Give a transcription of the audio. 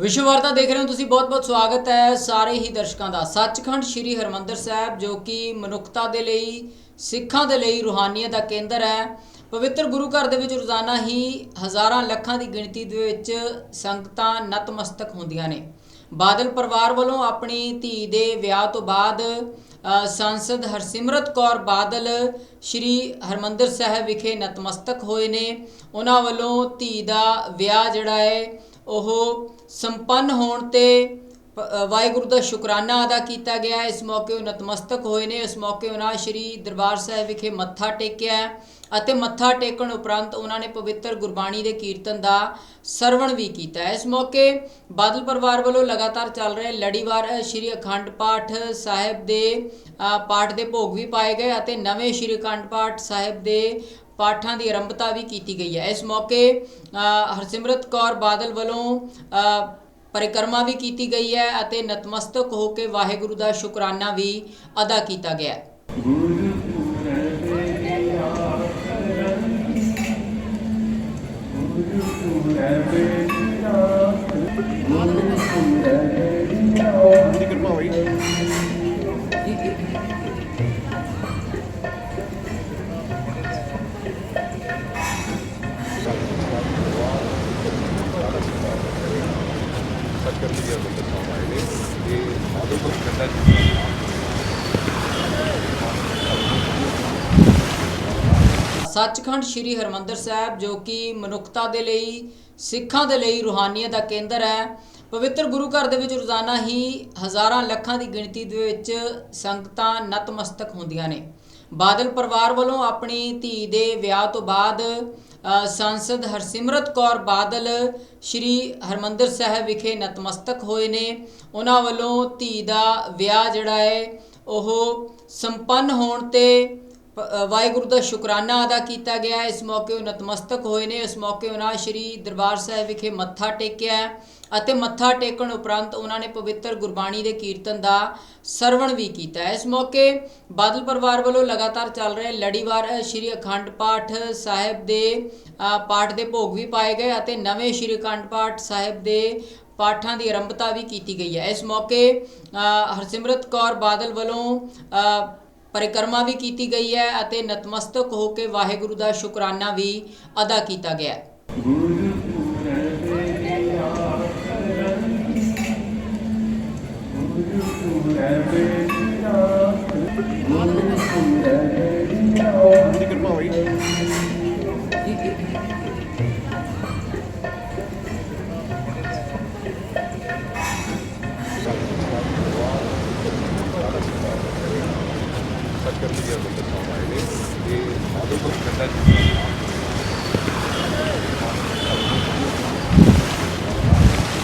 ਵਿਸ਼ਵ ਵਾਰਤਾ ਦੇਖ ਰਹੇ ਹੋ ਤੁਸੀਂ ਬਹੁਤ-ਬਹੁਤ ਸਵਾਗਤ ਹੈ ਸਾਰੇ ਹੀ ਦਰਸ਼ਕਾਂ ਦਾ। ਸੱਚਖੰਡ ਸ੍ਰੀ ਹਰਮੰਦਰ ਸਾਹਿਬ, ਜੋ ਕਿ ਮਨੁੱਖਤਾ ਦੇ ਲਈ, ਸਿੱਖਾਂ ਦੇ ਲਈ ਰੂਹਾਨੀਅਤ ਦਾ ਕੇਂਦਰ ਹੈ, ਪਵਿੱਤਰ ਗੁਰੂ ਘਰ ਦੇ ਵਿੱਚ ਰੋਜ਼ਾਨਾ ਹੀ ਹਜ਼ਾਰਾਂ ਲੱਖਾਂ ਦੀ ਗਿਣਤੀ ਦੇ ਵਿੱਚ ਸੰਗਤਾਂ ਨਤਮਸਤਕ ਹੁੰਦੀਆਂ ਨੇ। ਬਾਦਲ ਪਰਿਵਾਰ ਵੱਲੋਂ ਆਪਣੀ ਧੀ ਦੇ ਵਿਆਹ ਤੋਂ ਬਾਅਦ ਸੰਸਦ ਹਰਸਿਮਰਤ ਕੌਰ ਬਾਦਲ ਸ਼੍ਰੀ ਹਰਮੰਦਰ ਸਾਹਿਬ ਵਿਖੇ ਨਤਮਸਤਕ ਹੋਏ ਨੇ। ਉਹਨਾਂ ਵੱਲੋਂ ਧੀ ਦਾ ਵਿਆਹ ਜਿਹੜਾ ਹੈ ਉਹ ਸੰਪੰਨ ਹੋਣ ਤੇ ਪ- ਵਾਹਿਗੁਰੂ ਦਾ ਸ਼ੁਕਰਾਨਾ ਅਦਾ ਕੀਤਾ ਗਿਆ ਇਸ ਮੌਕੇ ਉਹ ਨਤਮਸਤਕ ਹੋਏ ਨੇ। ਇਸ ਮੌਕੇ ਉਹਨਾਂ ਸ਼੍ਰੀ ਦਰਬਾਰ ਸਾਹਿਬ ਵਿਖੇ ਮੱਥਾ ਟੇਕਿਆ ਅਤੇ ਮੱਥਾ ਟੇਕਣ ਉਪਰੰਤ ਉਹਨਾਂ ਨੇ ਪਵਿੱਤਰ ਗੁਰਬਾਣੀ ਦੇ ਕੀਰਤਨ ਦਾ ਸਰਵਣ ਵੀ ਕੀਤਾ ਇਸ ਮੌਕੇ ਬਾਦਲ ਪਰਿਵਾਰ ਵੱਲੋਂ ਲਗਾਤਾਰ ਚੱਲ ਰਹੇ ਲੜੀਵਾਰ ਸ਼੍ਰੀ ਅਖੰਡ ਪਾਠ ਸਾਹਿਬ ਦੇ ਪਾਠ ਦੇ ਭੋਗ ਵੀ ਪਾਏ ਗਏ ਅਤੇ ਨਵੇਂ ਸ਼੍ਰੀ ਅਖੰਡ ਪਾਠ ਸਾਹਿਬ ਦੇ ਪਾਠਾਂ ਦੀ ਆਰੰਭਤਾ ਵੀ ਕੀਤੀ ਗਈ ਹੈ। ਇਸ ਮੌਕੇ ਹਰਸਿਮਰਤ ਕੌਰ ਬਾਦਲ ਵੱਲੋਂ ਪਰਿਕਰਮਾ ਵੀ ਕੀਤੀ ਗਈ ਹੈ ਅਤੇ ਨਤਮਸਤਕ ਹੋ ਕੇ ਵਾਹਿਗੁਰੂ ਦਾ ਸ਼ੁਕਰਾਨਾ ਵੀ ਅਦਾ ਕੀਤਾ ਗਿਆ ਹੈ। ਦੀ ਕਿਰਪਾ ਹੋਈ। ਸੱਚਖੰਡ ਸ੍ਰੀ ਹਰਮੰਦਰ ਸਾਹਿਬ, ਜੋ ਕਿ ਮਨੁੱਖਤਾ ਦੇ ਲਈ, ਸਿੱਖਾਂ ਦੇ ਲਈ ਰੂਹਾਨੀਅਤ ਦਾ ਕੇਂਦਰ ਹੈ, ਪਵਿੱਤਰ ਗੁਰੂ ਘਰ ਦੇ ਵਿੱਚ ਰੋਜ਼ਾਨਾ ਹੀ ਹਜ਼ਾਰਾਂ ਲੱਖਾਂ ਦੀ ਗਿਣਤੀ ਦੇ ਵਿੱਚ ਸੰਗਤਾਂ ਨਤਮਸਤਕ ਹੁੰਦੀਆਂ ਨੇ। ਬਾਦਲ ਪਰਿਵਾਰ ਵੱਲੋਂ ਆਪਣੀ ਧੀ ਦੇ ਵਿਆਹ ਤੋਂ ਬਾਅਦ ਸੰਸਦ ਹਰਸਿਮਰਤ ਕੌਰ ਬਾਦਲ ਸ਼੍ਰੀ ਹਰਮੰਦਰ ਸਾਹਿਬ ਵਿਖੇ ਨਤਮਸਤਕ ਹੋਏ ਨੇ। ਉਹਨਾਂ ਵੱਲੋਂ ਧੀ ਦਾ ਵਿਆਹ ਜਿਹੜਾ ਹੈ, ਉਹ ਸੰਪੰਨ ਹੋਣ ਤੇ ਵਾਹਿਗੁਰੂ ਦਾ ਸ਼ੁਕਰਾਨਾ ਅਦਾ ਕੀਤਾ ਗਿਆ ਇਸ ਮੌਕੇ ਉਹ ਨਤਮਸਤਕ ਹੋਏ ਨੇ। ਇਸ ਮੌਕੇ ਉਹਨਾਂ ਸ਼੍ਰੀ ਦਰਬਾਰ ਸਾਹਿਬ ਵਿਖੇ ਮੱਥਾ ਟੇਕਿਆ ਅਤੇ ਮੱਥਾ ਟੇਕਣ ਉਪਰੰਤ ਉਹਨਾਂ ਨੇ ਪਵਿੱਤਰ ਗੁਰਬਾਣੀ ਦੇ ਕੀਰਤਨ ਦਾ ਸਰਵਣ ਵੀ ਕੀਤਾ ਇਸ ਮੌਕੇ ਬਾਦਲ ਪਰਿਵਾਰ ਵੱਲੋਂ ਲਗਾਤਾਰ ਚੱਲ ਰਹੇ ਲੜੀਵਾਰ ਸ਼੍ਰੀ ਅਖੰਡ ਪਾਠ ਸਾਹਿਬ ਦੇ ਪਾਠ ਦੇ ਭੋਗ ਵੀ ਪਾਏ ਗਏ ਅਤੇ ਨਵੇਂ ਸ਼੍ਰੀ ਅਖੰਡ ਪਾਠ ਸਾਹਿਬ ਦੇ ਪਾਠਾਂ ਦੀ ਆਰੰਭਤਾ ਵੀ ਕੀਤੀ ਗਈ ਹੈ। ਇਸ ਮੌਕੇ ਹਰਸਿਮਰਤ ਕੌਰ ਬਾਦਲ ਵੱਲੋਂ ਪਰਿਕਰਮਾ ਵੀ ਕੀਤੀ ਗਈ ਹੈ ਅਤੇ ਨਤਮਸਤਕ ਹੋ ਕੇ ਵਾਹਿਗੁਰੂ ਦਾ ਸ਼ੁਕਰਾਨਾ ਵੀ ਅਦਾ ਕੀਤਾ ਗਿਆ ਹੈ। ਦੀ